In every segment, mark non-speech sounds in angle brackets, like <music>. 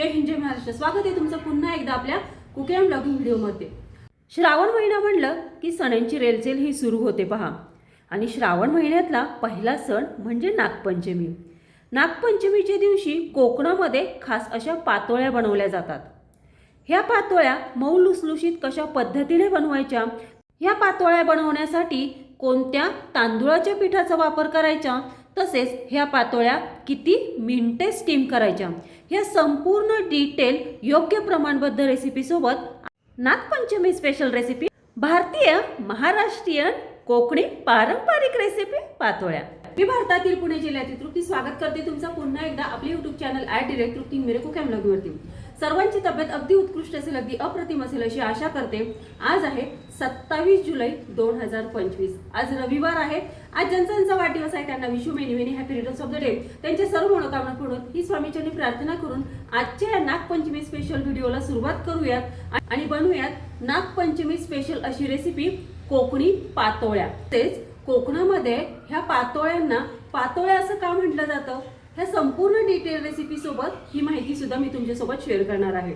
जय हिंद जय महाराष्ट्र. स्वागत आहे तुमचं पुन्हा एकदा आपल्या कुकेम ब्लॉगिंग व्हिडिओमध्ये. श्रावण महिना म्हणलं की सणांची रेलचेल ही सुरू होते पहा. आणि श्रावण महिन्यातला पहिला सण म्हणजे नागपंचमी. नागपंचमीच्या दिवशी कोकणामध्ये खास अशा पातोळ्या बनवल्या जातात. ह्या पातोळ्या मऊ लुसलुशीत कशा पद्धतीने बनवायच्या? ह्या पातोळ्या बनवण्यासाठी कोणत्या तांदूळाच्या पिठाचा वापर करायचा? तसेच ह्या पातोळ्या किती मिनटे स्टीम करायच्या? ह्या संपूर्ण डिटेल योग्य प्रमाणबद्ध रेसिपीसोबत नागपंचमी स्पेशल रेसिपी भारतीय महाराष्ट्रीयन कोकणी पारंपरिक रेसिपी पातोळ्या. मी भारतातील पुणे जिल्ह्यातील तृप्ती स्वागत करते. तुमचं पुन्हा एकदा आपले YouTube channel at direct Trupti मेरे कुकॅम वरती. सर्वांची तब्येत अगदी उत्कृष्ट असेल अगदी अप्रतिम असेल अशी आशा करते. आज आहे सत्तावीस जुलै दोन हजार पंचवीस. आज रविवार आहे. आज ज्यांचा ज्यांचा वाढदिवस आहे. त्यांना wish you many many happy returns of the day. त्यांच्या सर्व मनोकामना पूर्ण. ही स्वामीचरणी प्रार्थना करून आजच्या या नागपंचमी स्पेशल व्हिडिओला सुरुवात करूयात आणि बनवूयात नागपंचमी स्पेशल अशी रेसिपी कोकणी पातोळ्या. तेच कोकणामध्ये ह्या पातोळ्यांना पातोळ्या असं का म्हटलं जातं? ह्या संपूर्ण डिटेल रेसिपी सोबत ही माहिती सुद्धा मी तुमच्यासोबत शेअर करणार आहे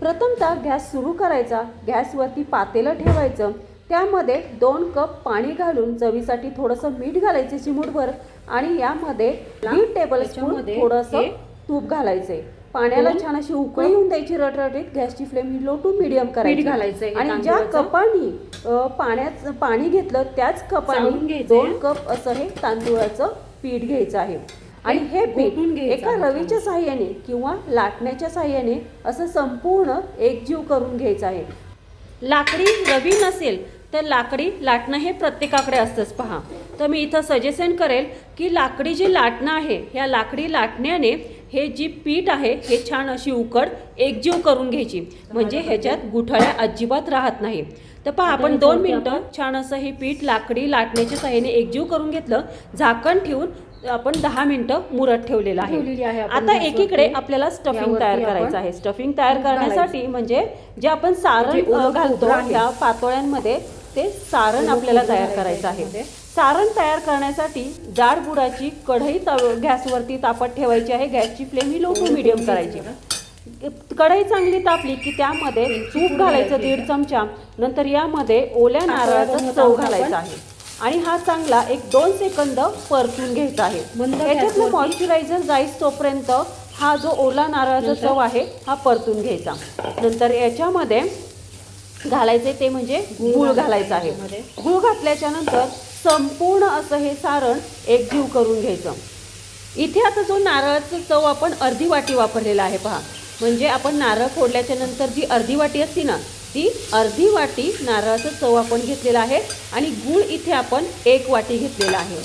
प्रथमतः गॅस सुरू करायचा गॅसवरती पातेलं ठेवायचं त्यामध्ये दोन कप पाणी घालून चवीसाठी थोडंसं मीठ घालायचं चिमूटभर आणि यामध्ये दीड टेबल स्पून थोडंसं तूप घालायचंय पाण्याला छान अशी उकळी येऊन द्यायची रटरटीत गॅसची फ्लेम ही लो टू मिडियम करायची घालायचंय आणि ज्या. कपानी पाण्यात पाणी घेतलं त्याच कपानी. दोन कप असं हे तांदूळाचं पीठ घ्यायचं आहे आणि हे घोटून घ्यायचं एका रवीच्या साह्याने किंवा लाटण्याच्या साह्याने असं संपूर्ण एकजीव करून घ्यायचं आहे. लाकडी रवी नसेल तर लाकडी लाटणं हे प्रत्येकाकडे असतंच पहा. तर मी इथं सजेशन करेल की लाकडी जे लाटणं आहे ह्या लाकडी लाटण्याने हे जी पीठ आहे हे छान अशी उकड एकजीव करून घ्यायची. म्हणजे ह्याच्यात गुठळ्या अजिबात राहत नाही. तर पहा आपण दोन मिनटं छान असं हे पीठ लाकडी लाटण्याच्या साह्याने एकजीव करून घेतलं. झाकण ठेवून आपण दहा मिनिटं मुरत ठेवलेलं आहे. आता. एकीकडे आपल्याला स्टफिंग तयार करायचं आहे. स्टफिंग तयार करण्यासाठी म्हणजे जे आपण सारण जे ओलं अ, घालतो. ह्या पातोळ्यांमध्ये ते सारण आपल्याला तयार करायचं आहे. सारण तयार करण्यासाठी जाड बुडाची कढई तव- गॅसवरती तापत ठेवायची आहे. गॅसची फ्लेम ही लो टू मिडियम करायची. कढई चांगली तापली की त्यामध्ये तूप घालायचं दीड चमचा. नंतर यामध्ये ओल्या नारळाचं चव घालायचा आहे. आणि हा चांगला एक दोन सेकंद परतून घ्यायचा आहे याच्यातलं. मॉइश्चरायझर जाईस तोपर्यंत हा जो ओला नारळाचा? चव आहे हा परतून घ्यायचा नंतर याच्यामध्ये घालायचे ते म्हणजे गूळ घालायचा आहे. गूळ घातल्याच्या नंतर संपूर्ण असं हे सारण एकजीव करून घ्यायचं इथे आता जो नारळाचं चव आपण अर्धी वाटी वापरलेला आहे पहा म्हणजे आपण नारळ फोडल्याच्या नंतर जी अर्धी वाटी असती ना ती अर्धी वाटी नारळाचं चव आपण घेतलेला आहे आणि गूळ इथे आपण एक वाटी घेतलेला आहे.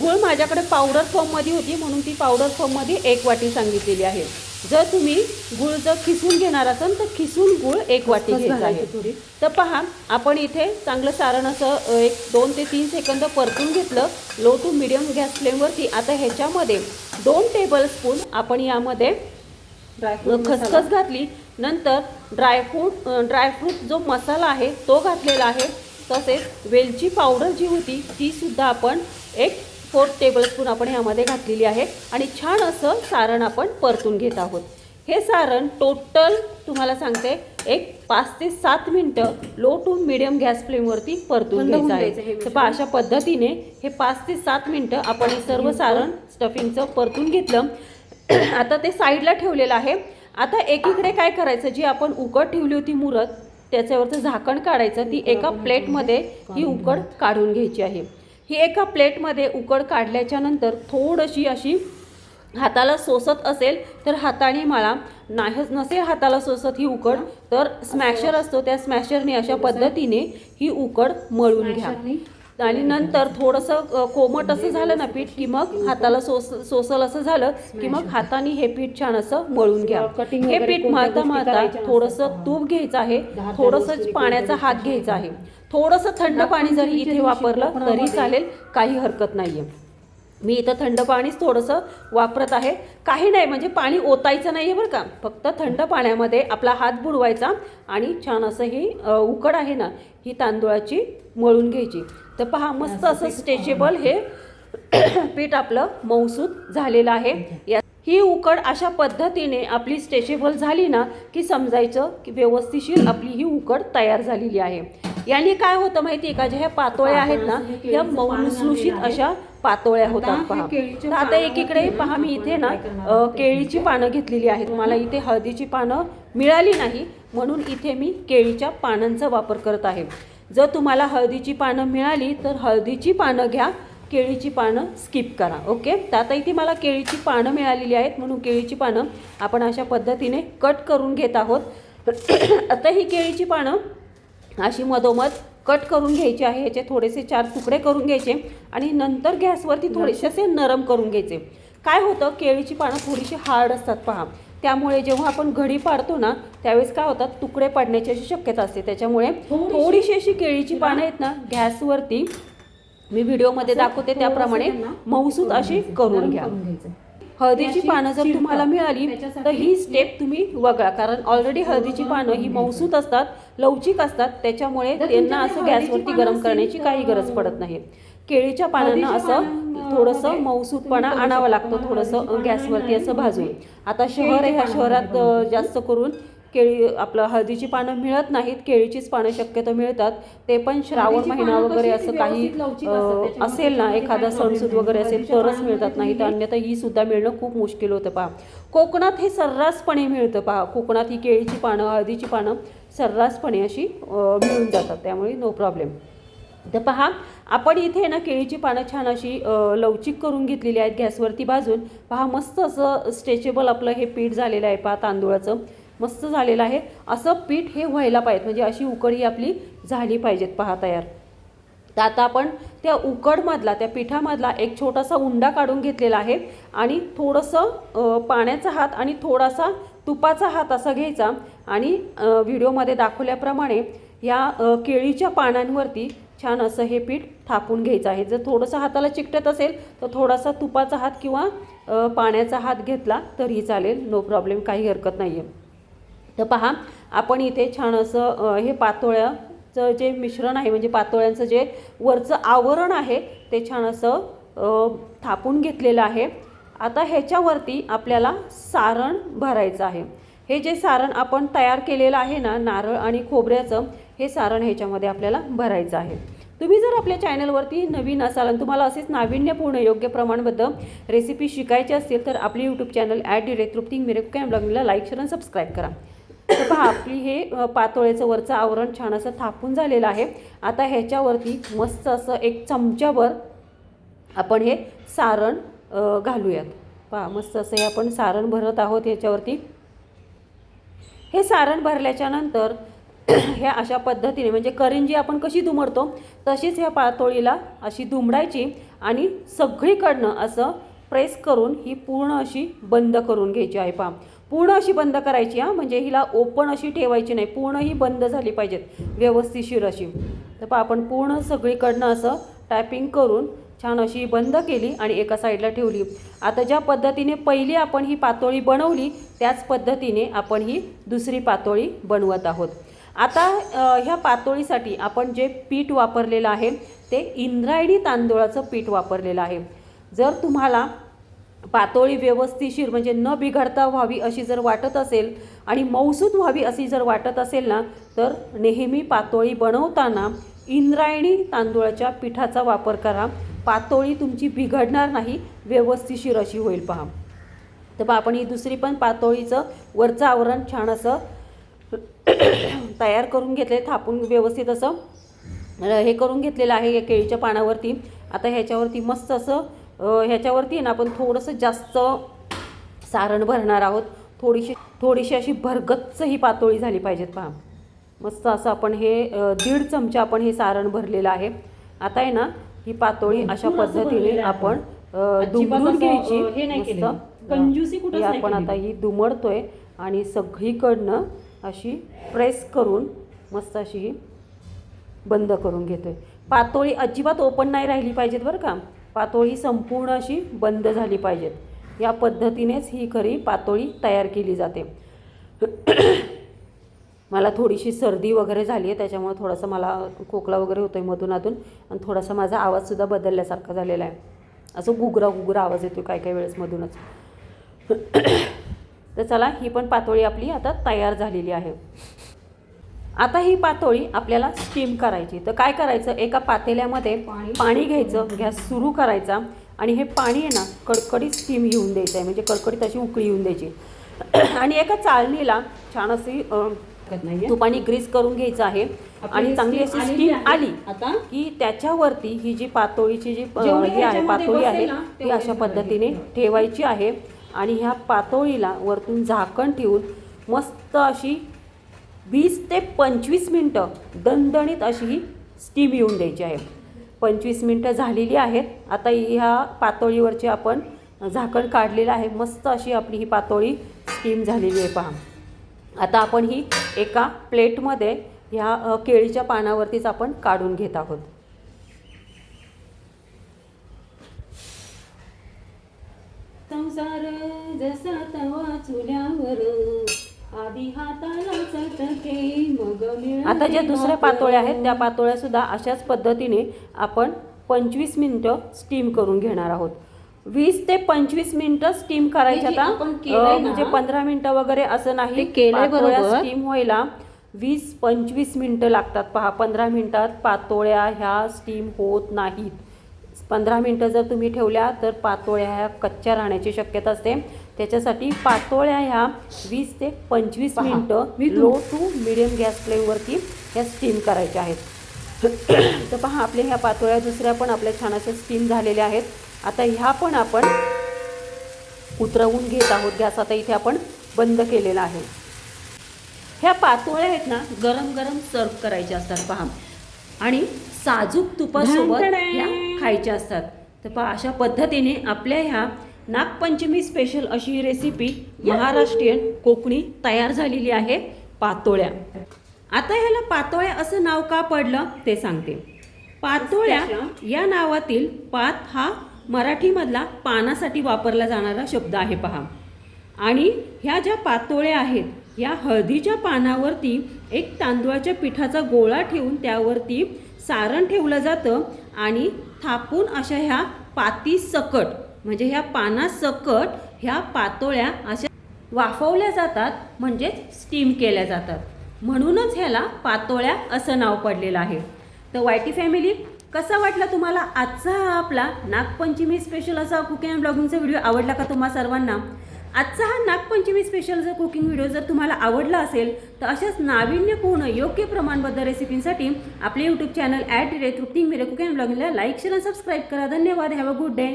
गूळ माझ्याकडे पावडर फॉर्ममध्ये होती म्हणून ती पावडर फॉर्ममध्ये एक वाटी सांगितलेली आहे. जर तुम्ही गूळ जर खिसून घेणार असाल तर खिसून गूळ एक वाटी घ्यायचा आहे. थोडी. तर पहा आपण इथे चांगलं सारण असं एक दोन ते तीन सेकंद परतून घेतलं. लो टू मिडियम गॅस फ्लेमवरती आता ह्याच्यामध्ये दोन टेबल स्पून आपण यामध्ये खसखस घातली. नंतर ड्रायफ्रूट ड्रायफ्रूट जो मसाला आहे तो घातलेला आहे. तसेच वेलची पावडर जी होती ती सुद्धा आपण एक फोर्थ टेबलस्पून आपण यामध्ये घातलेली आहे. आणि छान असं सारण आपण परतून घेत आहोत. हे सारण टोटल तुम्हाला सांगते एक पाच ते सात मिनटं लो टू मिडियम गॅस फ्लेमवरती परतून घ्यायचं आहे. तर अशा पद्धतीने हे पाच ते सात मिनटं आपण हे सर्व सारण स्टफिंगचं परतून घेतलं. आता ते साईडला ठेवलेलं आहे. आता एकीकडे काय करायचं? जी आपण उकड ठेवली होती मुरत त्याच्यावरचं झाकण काढायचं ती एका प्लेटमध्ये ही उकड काढून घ्यायची आहे. ही एका प्लेटमध्ये उकड काढल्याच्या नंतर थोडीशी अशी हाताला सोसत असेल तर हाताने मला नाही नसेल हाताला सोसत ही उकड तर स्मॅशर असतो. त्या स्मॅशरने अशा पद्धतीने ही उकड मळून घ्या. आणि नंतर थोडंसं कोमट असं झालं ना पीठ की मग हाताला सोस सोसल असं झालं की मग हाताने हे पीठ छान असं मळून घ्या. हे पीठ मळता मळता थोडंसं. तूप घ्यायचं आहे थोडंसं पाण्याचा हात घ्यायचा आहे. थोडंसं थंड पाणी जरी इथे वापरलं तरी चालेल काही हरकत नाहीये. मी इथं थंड पाणीच थोडंसं वापरत आहे. काही नाही म्हणजे पाणी ओतायचं नाही आहे बरं का. फक्त थंड पाण्यामध्ये आपला हात बुडवायचा आणि छान असं ही उकड आहे ना ही तांदूळाची मळून घ्यायची. तर पहा मस्त असं स्ट्रेचेबल हे <clears throat> पीठ आपलं मऊसूत झालेलं आहे. या ही उकड अशा पद्धतीने आपली स्ट्रेचेबल झाली ना की समजायचं की व्यवस्थिशीर आपली ही उकड तयार झालेली आहे. याने काय होतं माहिती आहे का ज्या ह्या पातोळ्या आहेत ना ह्या मऊ लुसलुशीत अशा पातोळ्या होतात पहा. तर आता एकीकडे पहा मी इथे ना केळीची पानं घेतलेली आहेत. मला इथे हळदीची पानं मिळाली नाही म्हणून इथे मी केळीच्या पानांचा वापर करत आहे. जर तुम्हाला हळदीची पानं मिळाली तर हळदीची पानं घ्या केळीची पानं स्किप करा ओके तर आता इथे मला केळीची पानं मिळालेली आहेत म्हणून केळीची पानं आपण अशा पद्धतीने कट करून घेत आहोत. <clears throat> आता ही केळीची पानं अशी मधोमध कट करून घ्यायची आहे ह्याचे थोडेसे चार तुकडे करून घ्यायचे आणि नंतर गॅसवरती थोडेसे असे नरम करून घ्यायचे. काय होतं? केळीची पानं थोडीशी हार्ड असतात पहा. त्यामुळे जेव्हा आपण घडी पाडतो ना त्यावेळेस काय होतात? तुकडे पडण्याची अशी शक्यता असते. त्याच्यामुळे थोडीशी अशी केळीची पानं आहेत ना गॅसवरती मी व्हिडिओमध्ये दाखवते त्याप्रमाणे मौसूत अशी करून घ्या. हळदीची पानं जर तुम्हाला मिळाली तर ही स्टेप तुम्ही वगळा. कारण ऑलरेडी हळदीची पानं ही मौसूत असतात लवचिक असतात. त्याच्यामुळे त्यांना असं गॅसवरती गरम करण्याची काही गरज पडत नाही. केळीच्या पानांना असं थोडंसं मौसूतपणा आणावं लागतं थोडंसं गॅसवरती असं भाजून. आता शहर आहे ह्या शहरात जास्त करून केळी आपलं हळदीची पानं मिळत नाहीत केळीचीच पानं शक्यतो मिळतात. ते पण श्रावण महिना वगैरे असं काही असेल ना एखादा सणसूद वगैरे असेल तरच मिळतात. नाही तर अन्यथा ही सुद्धा मिळणं खूप मुश्किल होतं पहा. कोकणात हे सर्रासपणे मिळतं पहा. कोकणात ही केळीची पानं हळदीची पानं सर्रासपणे अशी मिळून जातात. त्यामुळे नो प्रॉब्लेम तर पहा आपण इथे ना केळीची पानं छान अशी लवचिक करून घेतलेली आहेत गॅसवरती भाजून पहा मस्त असं स्ट्रेचेबल आपलं हे पीठ झालेलं आहे पहा तांदूळाचं. मस्त झालेलं आहे. असं पीठ हे व्हायला पाहिजे. म्हणजे अशी उकड ही आपली झाली पाहिजेत पहा तयार. तर आता आपण त्या उकडमधला त्या पिठामधला एक छोटासा उंडा काढून घेतलेला आहे. आणि थोडंसं पाण्याचा हात आणि थोडासा तुपाचा हात असा घ्यायचा. आणि व्हिडिओमध्ये दाखवल्याप्रमाणे या केळीच्या पानांवरती छान असं हे पीठ थापून घ्यायचं आहे. जर थोडंसं हाताला चिकटत असेल तर थोडासा तुपाचा हात किंवा पाण्याचा हात घेतला तरी चालेल. नो प्रॉब्लेम काही हरकत नाही आहे तर पहा आपण इथे छान असं हे पातोळ्याचं जे मिश्रण आहे म्हणजे पातोळ्यांचं जे वरचं आवरण आहे ते छान असं थापून घेतलेलं आहे. आता ह्याच्यावरती आपल्याला सारण भरायचं आहे. हे जे सारण आपण तयार केलेलं आहे ना नारळ आणि खोबऱ्याचं हे सारण ह्याच्यामध्ये आपल्याला भरायचं आहे. तुम्ही जर आपल्या चॅनलवरती नवीन असाल आणि तुम्हाला असेच नाविन्यपूर्ण योग्य प्रमाणबद्ध रेसिपी शिकायची असतील तर आपली YouTube channel at direct Trupti मिरेक कॅम ब्लॉगिंगला लाईक शेअर आणि सबस्क्राईब करा. तर पहा आपली हे पातोळ्याचं वरचं आवरण छान असं थापून झालेलं आहे. आता ह्याच्यावरती मस्त असं एक चमच्यावर आपण हे सारण घालूयात. पहा मस्त असं हे आपण सारण भरत आहोत ह्याच्यावरती. हे सारण भरल्याच्या नंतर <clears throat> ह्या अशा पद्धतीने म्हणजे करंजी आपण कशी दुमडतो तशीच ह्या पातोळीला अशी दुमडायची आणि सगळीकडनं असं प्रेस करून ही पूर्ण अशी बंद करून घ्यायची आहे. पहा पूर्ण अशी बंद करायची हां? म्हणजे हिला ओपन अशी ठेवायची नाही. पूर्ण ही बंद झाली पाहिजेत व्यवस्थितशीर अशी. तर पहा आपण पूर्ण सगळीकडनं असं टायपिंग करून छान अशी बंद केली आणि एका साईडला ठेवली. आता ज्या पद्धतीने पहिली आपण ही पातोळी बनवली त्याच पद्धतीने आपण ही दुसरी पातोळी बनवत आहोत. आता ह्या पातोळीसाठी आपण जे पीठ वापरलेलं आहे ते इंद्रायणी तांदूळाचं पीठ वापरलेलं आहे. जर तुम्हाला पातोळी व्यवस्थिशीर म्हणजे न बिघडता व्हावी अशी जर वाटत असेल आणि मौसूद व्हावी अशी जर वाटत असेल ना तर नेहमी पातोळी बनवताना इंद्रायणी तांदूळाच्या पिठाचा वापर करा. पातोळी तुमची बिघडणार नाही व्यवस्थिशीर अशी होईल पहा. तर पहा आपण ही दुसरी पण पातोळीचं वरचं आवरण छान असं <coughs> तयार करून घेतले थापून व्यवस्थित असं हे करून घेतलेलं आहे या केळीच्या पानावरती. आता ह्याच्यावरती मस्त असं ह्याच्यावरती आहे ना आपण थोडंसं जास्त सारण भरणार आहोत. थोडीशी थोडीशी अशी भरगच्च ही पातोळी झाली पाहिजेत पहा. मस्त असं आपण हे दीड चमचा आपण हे सारण भरलेलं आहे. आता आहे ना ही पातोळी अशा पद्धतीने. आपण दुमडून घ्यायची. मस्त. कंजूसी नाही आपण आता. ही दुमडतोय आणि सगळीकडनं अशी प्रेस करून मस्त अशी ही बंद करून घेतोय. पातोळी अजिबात ओपन नाही राहिली पाहिजेत बरं का. पातोळी संपूर्ण अशी बंद झाली पाहिजेत. या पद्धतीनेच ही खरी पातोळी तयार केली जाते. <clears throat> मला थोडीशी सर्दी वगैरे झाली आहे त्याच्यामुळे थोडंसं मला खोकला वगैरे होतो आहे मधून अधून आणि थोडासा माझा आवाजसुद्धा बदलल्यासारखा झालेला आहे. असं गुगरा गुगरा आवाज येतो काय काय वेळेस मधूनच. <clears throat> तर चला ही पण पातोळी आपली आता तयार झालेली आहे. आता ही पातोळी आपल्याला स्टीम करायची. तर काय करायचं? एका पातेल्यामध्ये पाणी घ्यायचं गॅस सुरू करायचा आणि हे पाणी आहे ना कडकडीत स्टीम येऊन द्यायचं आहे म्हणजे कडकडीत अशी उकळी येऊन द्यायची. <clears throat> आणि एका चाळणीला छान अशी तुपाने ग्रीस करून घ्यायचं आहे. आणि चांगली अशी स्टीम आली आता. की त्याच्यावरती ही जी पातोळीची जी ही आहे पातोळी आहे ती अशा. पद्धतीने ठेवायची आहे. आणि ह्या पातोळीला वरतून झाकण ठेवून मस्त अशी वीस ते पंचवीस मिनटं दणदणीत अशी ही स्टीम येऊन द्यायची आहे. पंचवीस मिनटं झालेली आहेत. आता ह्या पातोळीवरची आपण झाकण काढलेलं आहे. मस्त अशी आपली ही पातोळी स्टीम झालेली आहे पहा. आता आपण ही एका प्लेटमध्ये ह्या केळीच्या पानावरतीच आपण काढून घेत आहोत. संसार जसा तवा चुल्यावर आता ज्या दुसऱ्या. पातोळ्या आहेत त्या पातोळ्या सुद्धा अशाच पद्धतीने आपण पंचवीस मिनटं स्टीम करून घेणार आहोत वीस ते पंचवीस मिनिटं स्टीम करायच्या आता म्हणजे पंधरा मिनिटं वगैरे असं नाही बरोबर. स्टीम व्हायला वीस पंचवीस मिनिटं लागतात पहा पंधरा मिनिटात पातोळ्या ह्या स्टीम होत नाहीत पंधरा मिनटं जर तुम्ही ठेवल्या तर पातोळ्या ह्या कच्च्या राहण्याची शक्यता असते त्याच्यासाठी पातोळ्या ह्या वीस ते पंचवीस मिनटं मी लो टू मिडियम गॅस फ्लेमवरती ह्या स्टीम करायच्या आहेत. <clears throat> तर पहा आपल्या ह्या पातोळ्या दुसऱ्या पण आपल्या छान अशा स्टीम झालेल्या आहेत. आता ह्या पण आपण उतरवून घेत आहोत. गॅस आता इथे आपण बंद केलेला आहे. ह्या पातोळ्या आहेत ना गरम गरम सर्व करायच्या असतात पहा. आणि साजूक तुपासोबत. ह्या खायच्या असतात. तर पहा अशा पद्धतीने आपल्या ह्या नागपंचमी स्पेशल अशी ही रेसिपी महाराष्ट्रीयन कोकणी तयार झालेली आहे पातोळ्या. आता ह्याला पातोळ्या असं नाव का पडलं ते सांगते. पातोळ्या या नावातील पात हा मराठीमधला पानासाठी वापरला जाणारा शब्द आहे पहा. आणि ह्या ज्या पातोळ्या आहेत या हळदीच्या पानावरती एक तांदूळाच्या पिठाचा गोळा ठेवून त्यावरती सारण ठेवलं जातं आणि थापून अशा ह्या पाती सकट म्हणजे ह्या पानासकट ह्या पातोळ्या अशा वाफवल्या जातात म्हणजेच स्टीम केल्या जातात. म्हणूनच ह्याला पातोळ्या असं नाव पडलेलं आहे. तर वायटी फॅमिली कसा वाटला तुम्हाला आजचा हा आपला नागपंचमी स्पेशल असा कुकिंग अँड ब्लॉगिंगचा व्हिडिओ आवडला का तुम्हा सर्वांना? आजचा हा नागपंचमी स्पेशल जर कुकिंग व्हिडिओ जर तुम्हाला आवडला असेल तर अशाच नाविन्यपूर्ण योग्य प्रमाणबद्ध रेसिपींसाठी आपले YouTube channel at rate cooking मेरे कुकिंग ब्लॉगिंगला लाईक शेअर आणि सबस्क्राईब करा. धन्यवाद. Have a good day